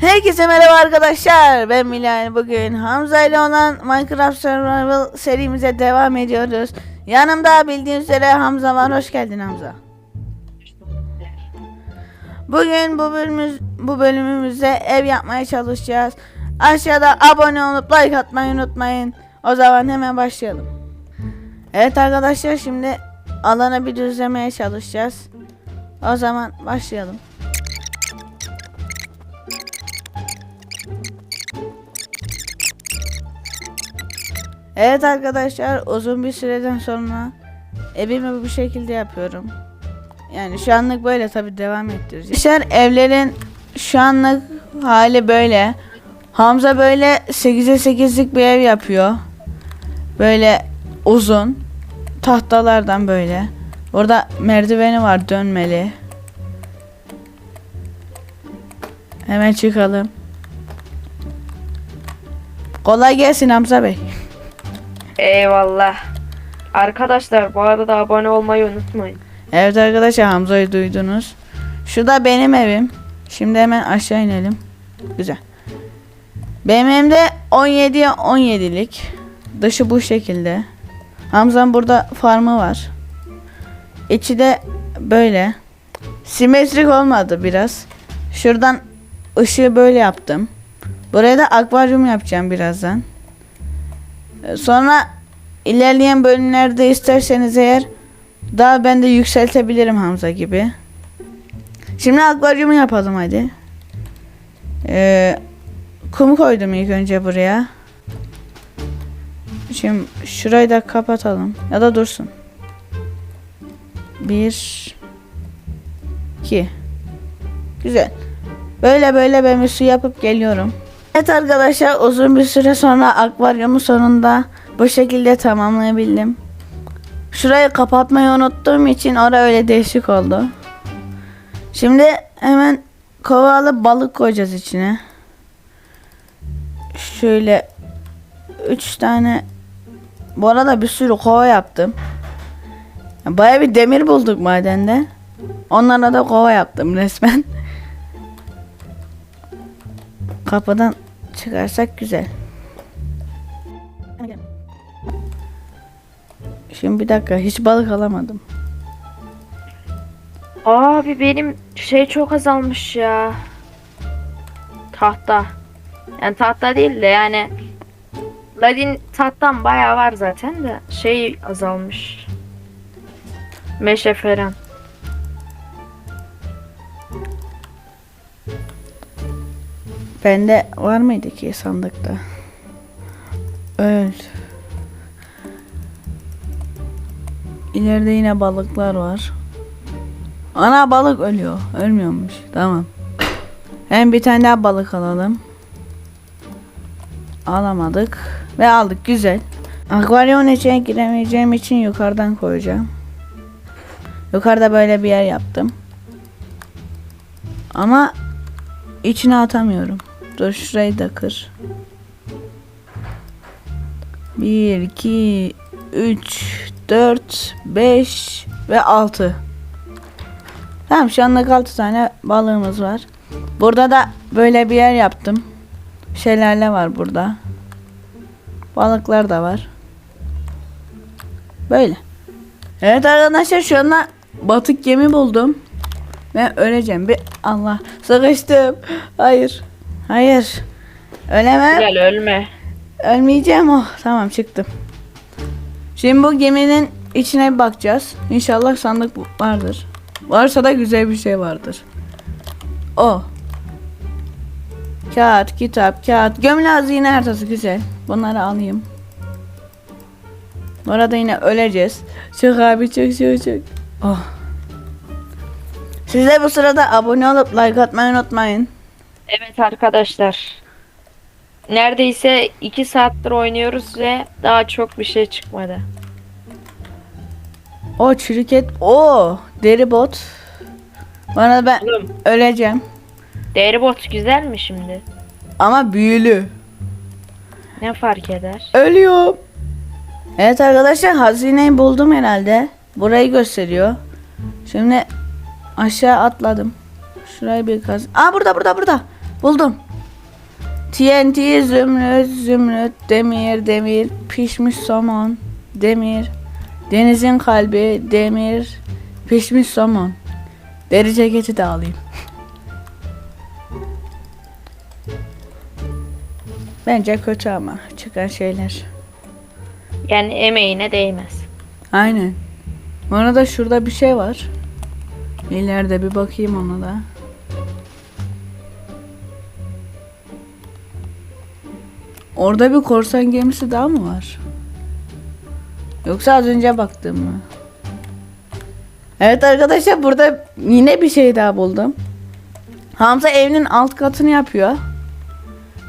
Herkese merhaba arkadaşlar. Ben Milan. Bugün Hamza ile olan Minecraft Survival serimize devam ediyoruz. Yanımda bildiğiniz üzere Hamza var. Hoş geldin Hamza. Bugün bu bölümümüz, bu bölümümüzde ev yapmaya çalışacağız. Aşağıda abone olup like atmayı unutmayın. O zaman hemen başlayalım. Evet arkadaşlar şimdi alanı bir düzlemeye çalışacağız. O zaman başlayalım. Evet arkadaşlar uzun bir süreden sonra evimi bu şekilde yapıyorum. Yani şu anlık böyle tabi devam ettireceğiz. Arkadaşlar evlerin şu anlık hali böyle. Hamza böyle 8'e 8'lik bir ev yapıyor. Böyle uzun tahtalardan böyle. Burada merdiveni var dönmeli. Hemen çıkalım. Kolay gelsin Hamza Bey. Eyvallah. Arkadaşlar bu arada abone olmayı unutmayın. Evet arkadaşlar Hamza'yı duydunuz. Şu da benim evim. Şimdi hemen aşağı inelim. Güzel. Benim evimde 17'ye 17'lik. Dışı bu şekilde. Hamza'nın burada farmı var. İçi de böyle. Simetrik olmadı biraz. Şuradan ışığı böyle yaptım. Buraya da akvaryum yapacağım birazdan. Ee, Sonra ilerleyen bölümlerde isterseniz eğer daha ben de yükseltebilirim Hamza gibi. Şimdi akvaryumu yapalım hadi. Ee, kum koydum ilk önce buraya. Şimdi şurayı da kapatalım. Ya da dursun. Bir. iki. Güzel. Böyle böyle ben bir su yapıp geliyorum. Evet arkadaşlar uzun bir süre sonra akvaryumu sonunda bu şekilde tamamlayabildim. Şurayı kapatmayı unuttuğum için oraya öyle değişik oldu. Şimdi hemen kova alıp balık koyacağız içine. Şöyle 3 tane bu arada bir sürü kova yaptım. Baya bir demir bulduk madende. Onlara da kova yaptım resmen. Kapıdan çıkarsak güzel. Şimdi bir dakika hiç balık alamadım. Abi benim şey çok azalmış ya. Tahta. Yani tahta değil de yani Ladin tahtam bayağı var zaten de şey azalmış. Meşe falan. Bende var mıydı ki sandıkta? Öl. İleride yine balıklar var. Ana balık ölüyor. Ölmüyormuş. Tamam. Hem bir tane daha balık alalım. Alamadık. Ve aldık. Güzel. Akvaryumun içine giremeyeceğim için yukarıdan koyacağım. Yukarıda böyle bir yer yaptım. Ama içine atamıyorum. Dur şurayı da kır. 1, 2, 3, 4, 5 ve 6. Tamam şu anlık 6 tane balığımız var. Burada da böyle bir yer yaptım. Şelale var burada. Balıklar da var. Böyle. Evet arkadaşlar şu anda batık gemi buldum. Ben öleceğim. Bir Allah sıkıştım. Hayır. Hayır. Ölemem. Gel ölme. Ölmeyeceğim oh. Tamam çıktım. Şimdi bu geminin içine bir bakacağız. İnşallah sandık vardır. Varsa da güzel bir şey vardır. O. Kağıt, kitap, kağıt. Gömülü hazine haritası güzel. Bunları alayım. Orada yine öleceğiz. Çık abi çık çık çık. Oh. Siz de bu sırada abone olup like atmayı unutmayın. Evet arkadaşlar. Neredeyse 2 saattir oynuyoruz ve daha çok bir şey çıkmadı. O çürük et. O deri bot. Bana ben Oğlum öleceğim. deri bot güzel mi şimdi? Ama büyülü. Ne fark eder? Ölüyorum. Evet arkadaşlar hazineyi buldum herhalde. Burayı gösteriyor. Şimdi aşağı atladım. Şurayı bir kaz. Aa burada burada burada. Buldum. TNT zümrüt zümrüt demir demir pişmiş somon demir denizin kalbi demir pişmiş somon deri ceketi de alayım. Bence kötü ama çıkan şeyler. Yani emeğine değmez. Aynen. Bu arada şurada bir şey var. İleride bir bakayım ona da. Orada bir korsan gemisi daha mı var? Yoksa az önce baktım mı? Evet arkadaşlar burada yine bir şey daha buldum. Hamza evinin alt katını yapıyor.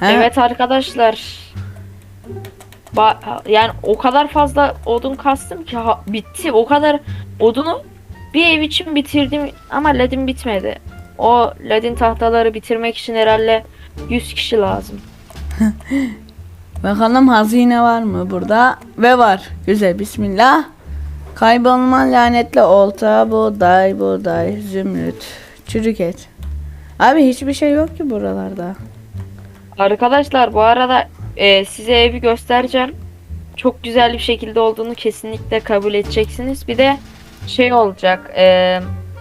He? Evet arkadaşlar. Ba- yani o kadar fazla odun kastım ki ha- bitti. O kadar odunu bir ev için bitirdim ama ledin bitmedi. O ledin tahtaları bitirmek için herhalde 100 kişi lazım. Bakalım hazine var mı burada? Ve var. Güzel bismillah. Kaybolma lanetli olta, buğday, buğday, zümrüt, çürük et. Abi hiçbir şey yok ki buralarda. Arkadaşlar bu arada e, size evi göstereceğim. Çok güzel bir şekilde olduğunu kesinlikle kabul edeceksiniz. Bir de şey olacak. E,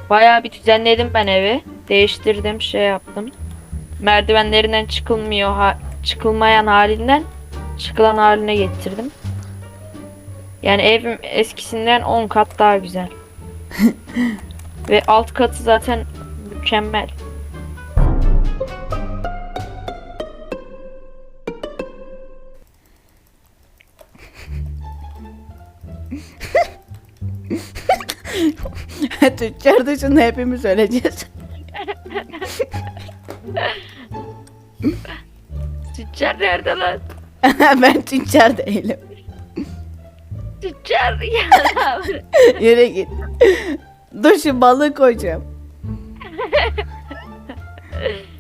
bayağı bir düzenledim ben evi. Değiştirdim, şey yaptım. Merdivenlerinden çıkılmıyor, ha- çıkılmayan halinden çıkılan haline getirdim. Yani evim eskisinden 10 kat daha güzel. Ve alt katı zaten mükemmel. Tüccar dışında hepimiz öleceğiz. Tüccar nerede lan? ben tüccar değilim. Tüccar ya. Yürü git. Dur şu balığı koyacağım.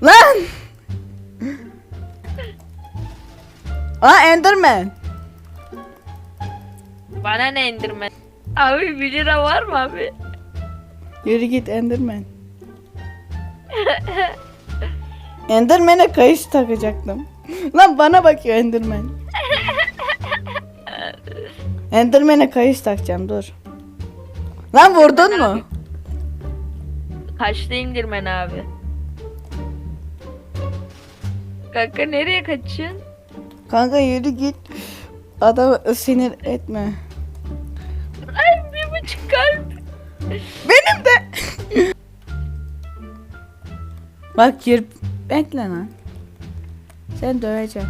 Lan! Aa Enderman. Bana ne indirme? Abi 1 lira var mı abi? Yürü git Enderman. Enderman'e kayış takacaktım. Lan bana bakıyor Enderman. Enderman'e kayış takacağım dur. Lan vurdun mu? Kaçta indirmen abi? Kanka nereye kaçıyorsun? Kanka yürü git. Adamı sinir etme. Ay bir buçuk kalp. Benim de. Bak gir. Bekle lan. Sen döveceğim.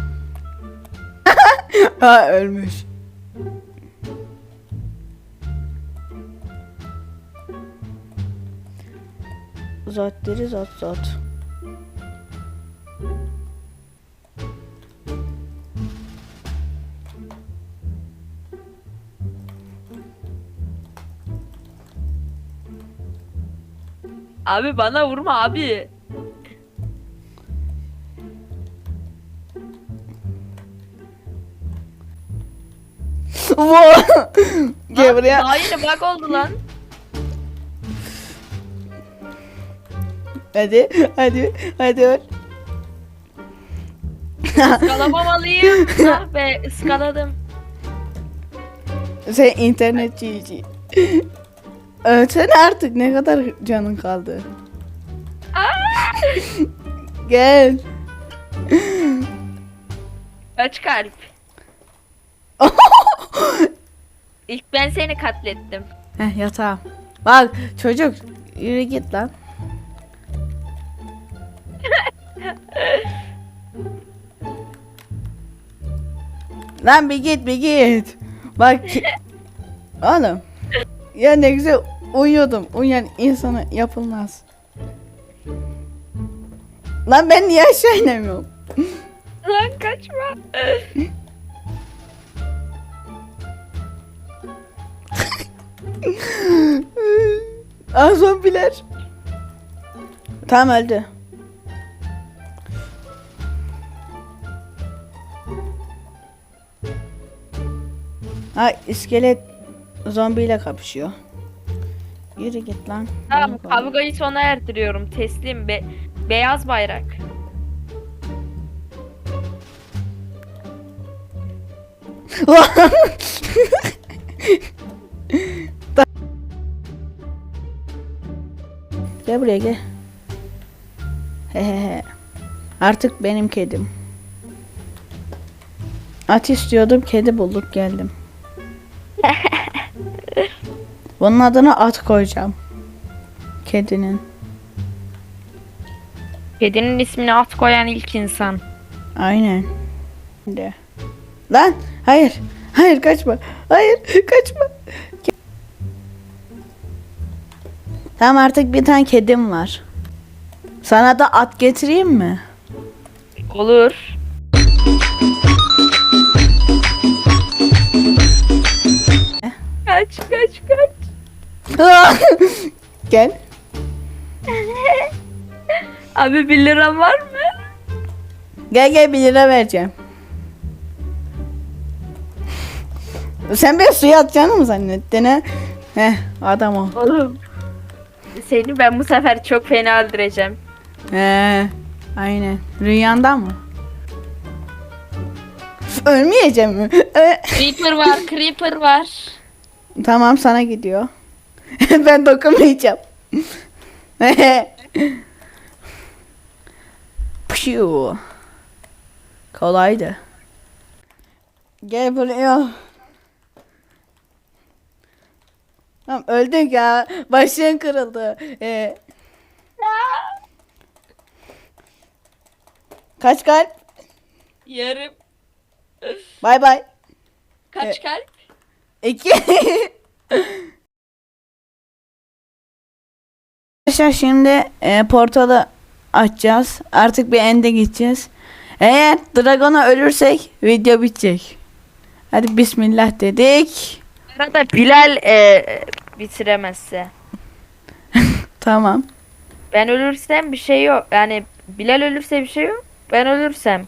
ha ölmüş. Diri zot zot. Abi bana vurma abi. Wow. Gel Lan, buraya. Daha yeni bug oldu lan. Hadi hadi hadi öl. Iskalamamalıyım. ah be ıskaladım. Sen internetçiyici. Ölsene artık ne kadar canın kaldı. Gel. Kaç kalp? İlk ben seni katlettim. Heh yatağım. Bak çocuk yürü git lan. lan bir git bir git. Bak ki... Oğlum. Ya ne güzel uyuyordum. Uyuyan insana yapılmaz. Lan ben niye aşağı inemiyorum? Lan kaçma. Aa zombiler. Tamam öldü. Ha iskelet zombiyle kapışıyor. Yürü git lan. Tamam kavgayı sona erdiriyorum. Teslim be beyaz bayrak. gel buraya gel. Hehehe. Artık benim kedim. At istiyordum, kedi bulduk geldim. Bunun adına at koyacağım. Kedinin. Kedinin ismini at koyan ilk insan. Aynen. De. Lan hayır. Hayır kaçma. Hayır kaçma. Tamam artık bir tane kedim var. Sana da at getireyim mi? Olur. Kaç kaç kaç. Gel. Abi 1 liram var mı? Gel gel bir lira vereceğim. Sen beni suya atacağını mı zannettin ha? Heh adam o. Oğlum. Seni ben bu sefer çok fena öldüreceğim. He, aynen. Rüyandan mı? Ölmeyeceğim mi? Ö- Creeper var, Creeper var. tamam sana gidiyor. ben dokunmayacağım. Pşu. Kolaydı. Gel buraya. Tamam öldük ya. Başın kırıldı. Ee, kaç kalp? Yarım. Bay bay. Kaç kalp? İki. Arkadaşlar şimdi e, portalı açacağız. Artık bir ende gideceğiz. Eğer Dragon'a ölürsek video bitecek. Hadi bismillah dedik. Arada Bilal e, bitiremezse. Tamam. Ben ölürsem bir şey yok. Yani Bilal ölürse bir şey yok. Ben ölürsem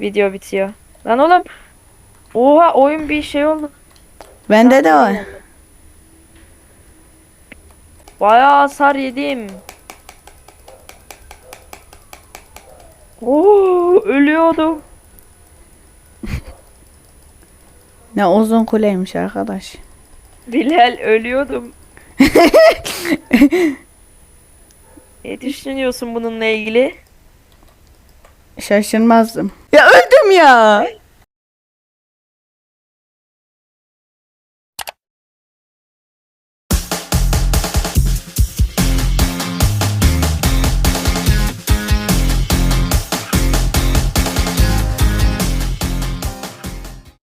video bitiyor. Lan oğlum. Oha oyun bir şey oldu. Bende de var. Bayağı hasar yedim. Oo ölüyordum. Ne uzun kuleymiş arkadaş. Bilal ölüyordum. ne düşünüyorsun bununla ilgili? Şaşırmazdım. Ya öldüm ya.